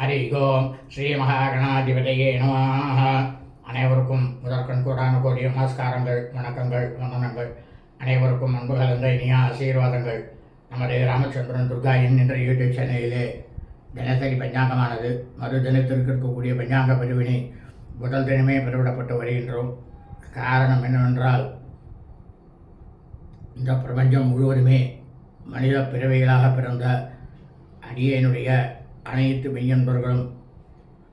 ஹரி ஓம் ஸ்ரீ மகாகணாதிபதியே நம அனைவருக்கும் முதற்கண் கூடான கோடிய நமஸ்காரங்கள் வணக்கங்கள் வந்தனங்கள். அனைவருக்கும் அன்பு கலந்த இனிய ஆசீர்வாதங்கள். நமது ராமச்சந்திரன் துர்கா என் என்ற யூடியூப் சேனலிலே தினசரி பஞ்சாங்கமானது மறு தினத்திற்கு இருக்கக்கூடிய பஞ்சாங்க பதிவினை முதல் தினமே பெருவிடப்பட்டு வருகின்றோம். காரணம் என்னவென்றால் இந்த பிரபஞ்சம் முழுவதுமே மனித பிறவிகளாக பிறந்த அடியனுடைய அனைத்து மெய்யன்பர்களும்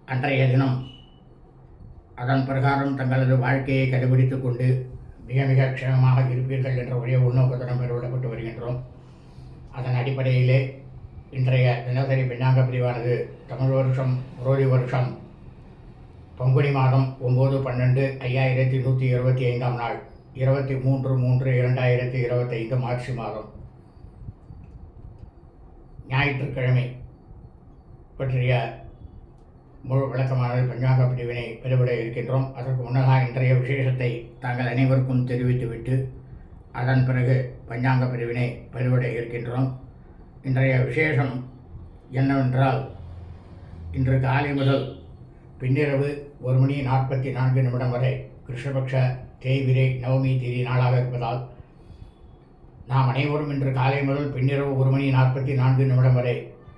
அன்றைய தினம் அதன் பிரகாரம் தங்களது வாழ்க்கையை கடைபிடித்துக் கொண்டு மிக மிக க்ஷேமமாக இருப்பீர்கள் என்ற ஒரே உள்நோக்கத்துடன் பெறவிடப்பட்டு வருகின்றோம். அதன் அடிப்படையிலே இன்றைய தினசரி பின்னாங்க பிரிவானது தமிழ் வருஷம் புரோதி வருஷம் பங்குனி மாதம் ஒம்பது பன்னெண்டு ஐயாயிரத்தி நூற்றி இருபத்தி ஐந்தாம் நாள் இருபத்தி மூன்று மூன்று இரண்டாயிரத்தி இருபத்தைந்து மார்ச் மாதம். ஞாயிற்றுக்கிழமை பற்றிய முழு விளக்கமானது பஞ்சாங்க பிரிவினை பெருவிட இருக்கின்றோம். அதற்கு முன்னதாக இன்றைய விசேஷத்தை தாங்கள் அனைவருக்கும் தெரிவித்துவிட்டு அதன் பிறகு பஞ்சாங்க பிரிவினை பெருவிட இருக்கின்றோம். இன்றைய விசேஷம் என்னவென்றால் இன்று காலை முதல் பின்னிரவு ஒரு மணி நாற்பத்தி நான்கு நிமிடம் வரை கிருஷ்ணபக்ஷ தேய்விரை நவமி தேதி நாளாக இருப்பதால் நாம் அனைவரும் இன்று காலை முதல் பின்னிரவு ஒரு மணி நாற்பத்தி நான்கு நிமிடம் வரை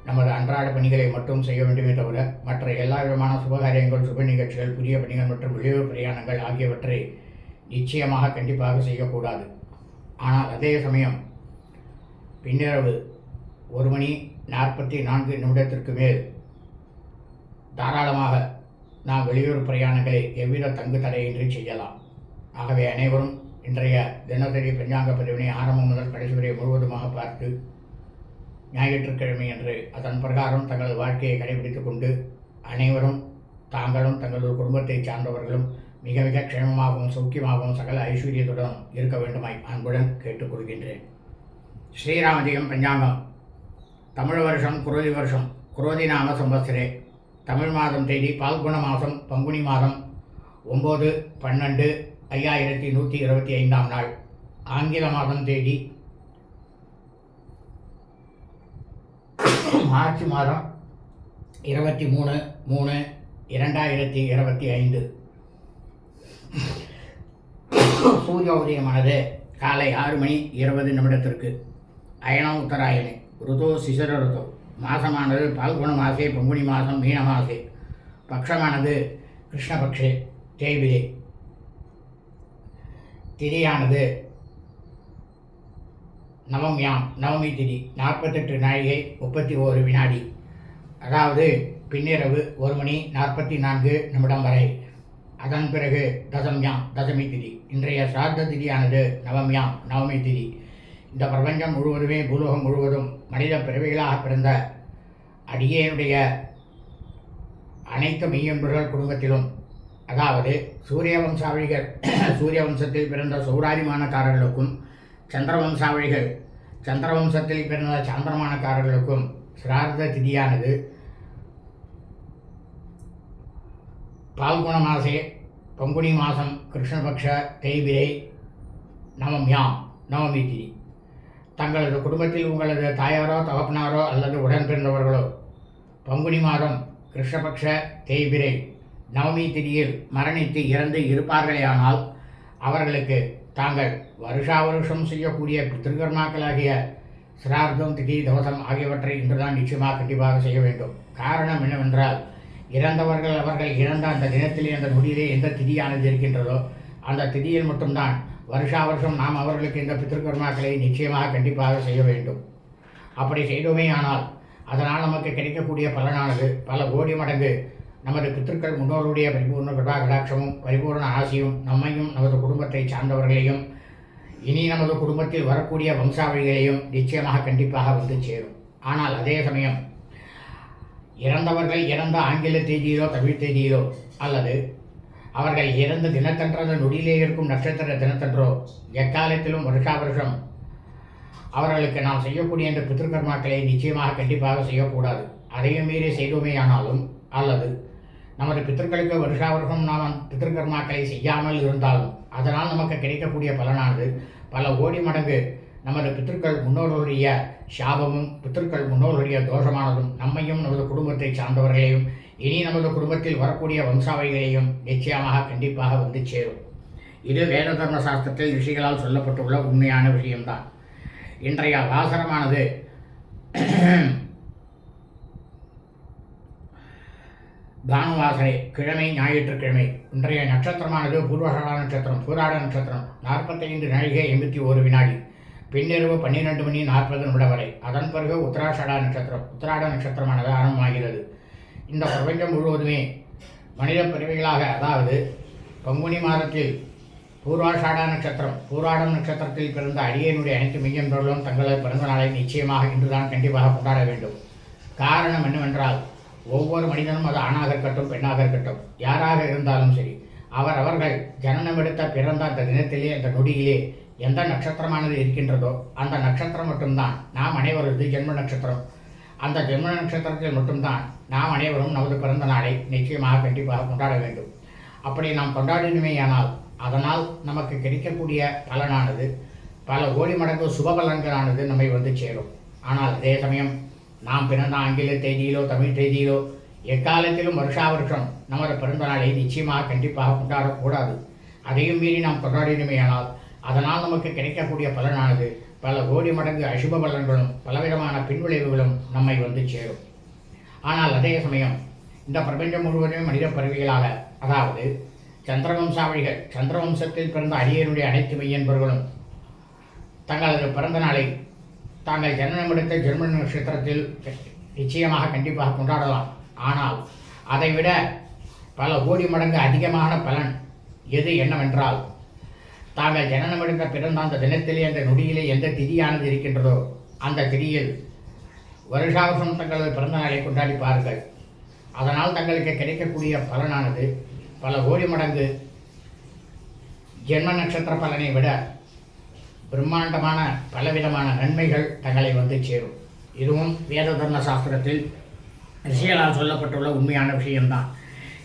நமது அன்றாட பணிகளை மட்டும் செய்ய வேண்டுமே தவிர மற்ற எல்லா விதமான சுபகாரியங்கள் சுப நிகழ்ச்சிகள் புதிய பணிகள் மற்றும் வெளியூர் பிரயாணங்கள் ஆகியவற்றை நிச்சயமாக கண்டிப்பாக செய்யக்கூடாது. ஆனால் அதே சமயம் பின்னிரவு ஒரு மணி நாற்பத்தி நான்கு நிமிடத்திற்கு மேல் தாராளமாக நாம் வெளியூர் பிரயாணங்களை எவ்வித தங்கு தடையின்றி செய்யலாம். ஆகவே அனைவரும் இன்றைய தினசரி பஞ்சாங்க பதிவினை ஆரம்பம் முதல் கடைசி வரை முழுவதுமாக பார்த்து ஞாயிற்றுக்கிழமை என்று அதன் பிரகாரம் தங்களது வாழ்க்கையை கடைபிடித்துக் கொண்டு அனைவரும் தாங்களும் தங்களது குடும்பத்தைச் சார்ந்தவர்களும் மிக மிக க்ஷேமமாகவும் சௌக்கியமாகவும் சகல ஐஸ்வர்யத்துடன் இருக்க வேண்டுமாய் அன்புடன் கேட்டுக்கொள்கின்றேன் ஸ்ரீராமதிகம் பஞ்சாங்கம். தமிழ் வருஷம் குரோதி வருஷம் குரோதி நாம சம்பத்சரே தமிழ் மாதம் தேதி பால்குண மாதம் பங்குனி மாதம் ஒம்பது பன்னெண்டு ஐயாயிரத்தி நூற்றி இருபத்தி ஐந்தாம் நாள். ஆங்கில மாதம் தேதி மார்ச் மாதம் இருபத்தி மூணு மூணு இரண்டாயிரத்தி இருபத்தி ஐந்து. சூரிய உதயமானது காலை ஆறு மணி இருபது நிமிடத்திற்கு. அயனம் உத்தராயணி ருதோ சிசிர ருதோ. மாதமானது பால்குண மாசே பங்குனி மாதம் மீன மாசே. பக்ஷமானது கிருஷ்ணபக்ஷே தேய்பிரே. திதியானது நவம்யாம் நவமி திதி நாற்பத்தெட்டு நாழிகை முப்பத்தி ஓரு வினாடி. அதாவது பின்னிரவு ஒரு மணி நாற்பத்தி நான்கு நிமிடம் வரை. அதன் பிறகு தசம்யாம் தசமி திதி இன்றைய சார்த்த திதியானது நவம்யாம் நவமி திதி இந்த பிரபஞ்சம் முழுவதுமே பூலோகம் முழுவதும் மனித பிறவிகளாக பிறந்த அடியேனுடைய அனைத்து மெய்யன்புகள் குடும்பத்திலும் அதாவது சூரிய வம்சாவளிகள் சூரிய வம்சத்தில் பிறந்த சௌராரிமானக்காரர்களுக்கும் சந்திரவம்சாவழிகள் சந்திரவம்சத்தில் பிறந்த சாந்திரமானக்காரர்களுக்கும் சிரார்த்த திதியானது. பால்குண மாசே பங்குனி மாதம் கிருஷ்ணபக்ஷ தேய்பிரை நவம்யாம் நவமி திதி. தங்களது குடும்பத்தில் உங்களது தாயாரோ தகப்பனாரோ அல்லது உடன் பிறந்தவர்களோ பங்குனி மாதம் கிருஷ்ணபக்ஷ தேய்பிரை நவமி திதியில் மரணித்து இறந்து இருப்பார்களேயானால் அவர்களுக்கு தாங்கள் வருஷா வருஷம் செய்யக்கூடிய பித்திருக்கர்மாக்களாகிய சிரார்த்தம் திதி தவசம் ஆகியவற்றை இன்றுதான் நிச்சயமாக கண்டிப்பாக செய்ய வேண்டும். காரணம் என்னவென்றால் இறந்தவர்கள் அவர்கள் இறந்த அந்த தினத்திலே அந்த நொடியிலே எந்த திதியானது இருக்கின்றதோ அந்த திதியில் மட்டும்தான் வருஷா வருஷம் நாம் அவர்களுக்கு இந்த பித்திருக்கர்மாக்களை நிச்சயமாக கண்டிப்பாக செய்ய வேண்டும். அப்படி செய்தோமே ஆனால் அதனால் நமக்கு கிடைக்கக்கூடிய பலனானது பல கோடி மடங்கு நமது பித்திருக்கள் முன்னோருடைய பரிபூர்ண கிருபா பரிபூர்ண ஆசையும் நம்மையும் நமது குடும்பத்தை சார்ந்தவர்களையும் இனி நமது குடும்பத்தில் வரக்கூடிய வம்சாவளிகளையும் நிச்சயமாக கண்டிப்பாக வந்து சேரும். ஆனால் அதே சமயம் இறந்தவர்கள் இறந்த ஆங்கில தேதியிலோ தமிழ் தேதியிலோ அல்லது அவர்கள் இறந்த தினத்தன்ற நொடியிலே இருக்கும் நட்சத்திர தினத்தன்றோ எக்காலத்திலும் வருஷா வருஷம் அவர்களுக்கு நாம் செய்யக்கூடிய இந்த பித்திருக்கர்மாக்களை நிச்சயமாக கண்டிப்பாக செய்யக்கூடாது. அதையும் மீறி செய்தோமேயானாலும் அல்லது நமது பித்தர்களுக்கு வருஷா வருஷம் நாம் பித்திருக்கர்மாக்களை செய்யாமல் இருந்தாலும் அதனால் நமக்கு கிடைக்கக்கூடிய பலனானது. பல கோடி மடங்கு நமது பித்திருக்கள் முன்னோர்களுடைய சாபமும் பித்திருக்கள் முன்னோர்களுடைய தோஷமானதும் நம்மையும் நமது குடும்பத்தை சார்ந்தவர்களையும் இனி நமது குடும்பத்தில் வரக்கூடிய வம்சாவளிகளையும் நிச்சயமாக கண்டிப்பாக வந்து சேரும். இது வேத தர்ம சாஸ்திரத்தில் ரிஷிகளால் சொல்லப்பட்டுள்ள உண்மையான விஷயம்தான். இன்றைய வாசனமானது பானுவாசனை கிழமை ஞாயிற்றுக்கிழமை. இன்றைய நட்சத்திரமானது பூர்வஷாலா நட்சத்திரம் பூராட நட்சத்திரம். நாற்பத்தைந்து நாழிகை எண்பத்தி ஒரு வினாடி. பின்னிரவு பன்னிரெண்டு மணி நாற்பது நிமிடம் வரை அதன் பிறகு உத்தராஷடா நட்சத்திரம் உத்தராட நட்சத்திரமானது ஆரம்பமாகிறது. இந்த பிரபஞ்சம் முழுவதுமே மனித பிறவிகளாக அதாவது பங்குனி மாதத்தில் பூர்வாஷாடா நட்சத்திரம் பூராடம் நட்சத்திரத்தில் பிறந்த அடியனுடைய அனைத்து மெய்யன்பர்களும் தங்களது பிறந்த நாளை நிச்சயமாக இன்றுதான் கண்டிப்பாக கொண்டாட வேண்டும். காரணம் என்னவென்றால் ஒவ்வொரு மனிதனும் அது ஆணாக இருக்கட்டும் பெண்ணாக இருக்கட்டும் யாராக இருந்தாலும் சரி அவர் அவர்கள் ஜனனம் எடுத்த பிறந்த அந்த தினத்திலே அந்த நொடியிலே எந்த நட்சத்திரமானது இருக்கின்றதோ அந்த நட்சத்திரம் மட்டும்தான். நாம் அனைவரது ஜென்ம நட்சத்திரம். அந்த ஜென்ம நட்சத்திரத்தில் மட்டும்தான் நாம் அனைவரும் நமது பிறந்த நாளை நிச்சயமாக கண்டிப்பாக கொண்டாட வேண்டும். அப்படி நாம் கொண்டாடினுமேயானால் அதனால் நமக்கு கிடைக்கக்கூடிய பலனானது பல கோடி மடங்கு சுப பலன்களானது நம்மை வந்து சேரும். ஆனால் அதே சமயம் நாம் பிறந்த ஆங்கில தேதியிலோ தமிழ் தேதியிலோ எக்காலத்திலும் வருஷா வருஷம் நமது பிறந்த நாளை நிச்சயமாக கண்டிப்பாக கொண்டாடக்கூடாது. அதையும் மீறி நாம் கொண்டாடினுமேயானால் அதனால் நமக்கு கிடைக்கக்கூடிய பலனானது பல கோடி மடங்கு அசுப பலன்களும் பலவிதமான பின்விளைவுகளும் நம்மை வந்து சேரும். ஆனால் அதே சமயம் இந்த பிரபஞ்சம் முழுவதுமே மனித பறவைகளாக அதாவது சந்திரவம்சாவழிகள் சந்திரவம்சத்தில் பிறந்த அடியனுடைய அனைத்து மெய்யன்பர்களும் தங்களது பிறந்த நாளை தாங்கள் ஜனனமெடுத்த ஜெர்மன் நட்சத்திரத்தில் நிச்சயமாக கண்டிப்பாக கொண்டாடலாம். ஆனால் அதைவிட பல கோடி மடங்கு அதிகமான பலன் எது என்னவென்றால் தாங்கள் ஜனனமெடுத்த பிறந்த அந்த தினத்திலே அந்த நொடியிலே எந்த திதியானது இருக்கின்றதோ அந்த திதியில் வருஷாவசம் தங்களது பிறந்த நாளை கொண்டாடிப்பார்கள். அதனால் தங்களுக்கு கிடைக்கக்கூடிய பலனானது பல கோடி மடங்கு ஜென்ம நட்சத்திர பலனை விட பிரம்மாண்டமான பலவிதமான நன்மைகள் தங்களை வந்து சேரும். இதுவும் வேததர்ம சாஸ்திரத்தில் ரிஷிகளால் சொல்லப்பட்டுள்ள உண்மையான விஷயம்தான்.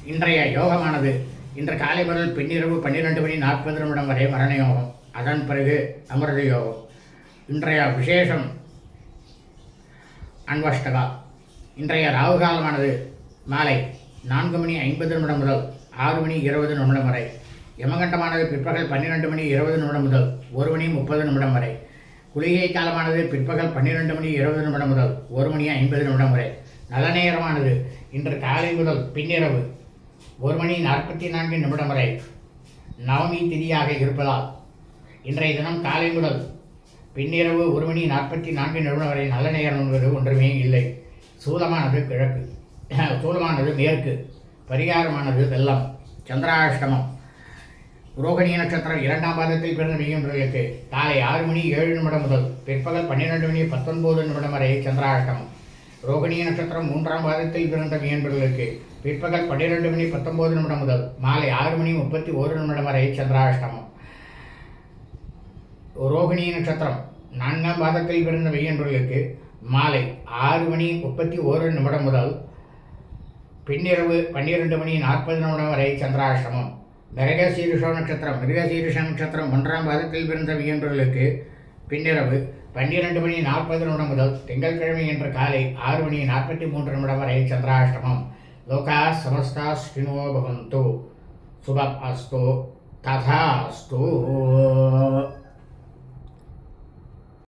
இன்றைய யோகமானது இன்று காலை முதல் பின்னிரவு பன்னிரெண்டு மணி நாற்பது நிமிடம் வரை மரண யோகம். அதன் பிறகு அமிர்த யோகம். இன்றைய விசேஷம் அன்வஷ்டகா. இன்றைய ராகு காலமானது மாலை நான்கு மணி ஐம்பது நிமிடம் முதல் ஆறு மணி இருபது நிமிடம் வரை. யமகண்டமானது பிற்பகல் பன்னிரெண்டு மணி இருபது நிமிடம் முதல் ஒரு மணி முப்பது நிமிடம் வரை. குளிகை காலமானது பிற்பகல் பன்னிரெண்டு மணி இருபது நிமிடம் முதல் ஒரு மணி ஐம்பது நிமிடம் வரை. நல்ல நேரமானது இன்று காலை முதல் பின்னிரவு ஒரு மணி நாற்பத்தி நான்கு நிமிடம் வரை. நவமி திதியாக இருப்பதால் இன்றைய தினம் காலை முதல் பின்னிரவு ஒரு மணி நாற்பத்தி நான்கு நிமிடம் வரை நல்ல நேரம் என்பது ஒன்றுமே இல்லை. சூலமானது கிழக்கு. சூலமானது மேற்கு. பரிகாரமானது வெள்ளம். சந்திராஷ்டமம். ரோகிணி நட்சத்திரம் இரண்டாம் பாதத்தில் பிறந்த மீனவர்களுக்கு காலை ஆறு மணி ஏழு நிமிடம் முதல் பிற்பகல் பன்னிரெண்டு மணி பத்தொன்பது நிமிடம் வரை சந்திராஷ்டமம் ரோகிணி நட்சத்திரம் மூன்றாம் பாதத்தில் பிறந்த மீனவர்களுக்கு பிற்பகல் பன்னிரெண்டு மணி பத்தொன்பது நிமிடம் முதல் மாலை ஆறு மணி முப்பத்தி ஒரு நிமிடம் வரை சந்திராஷ்டமம் ரோகிணி நட்சத்திரம் நான்காம் பாதத்தில் பிறந்த மெய்யன்பர்களுக்கு மாலை ஆறு மணி முப்பத்தி ஒரு நிமிடம் முதல் பின்னிரவு பன்னிரெண்டு மணி நாற்பது நிமிடம் வரை சந்திராஷ்டமம் மிருகசீரிஷோ நட்சத்திரம் மிருகசீரிஷ நட்சத்திரம் ஒன்றாம் பாதத்தில் பிறந்த வியன்றர்களுக்கு பின்னிரவு பன்னிரண்டு மணி நாற்பது நிமிடம் முதல் திங்கட்கிழமை என்ற காலை ஆறு மணி நாற்பத்தி மூன்று நிமிடம் வரை சந்திராஷ்டமம். லோகா சமஸ்தா ஸ்ரீனோ பவந்து. சுபம் அஸ்து. ததா அஸ்து.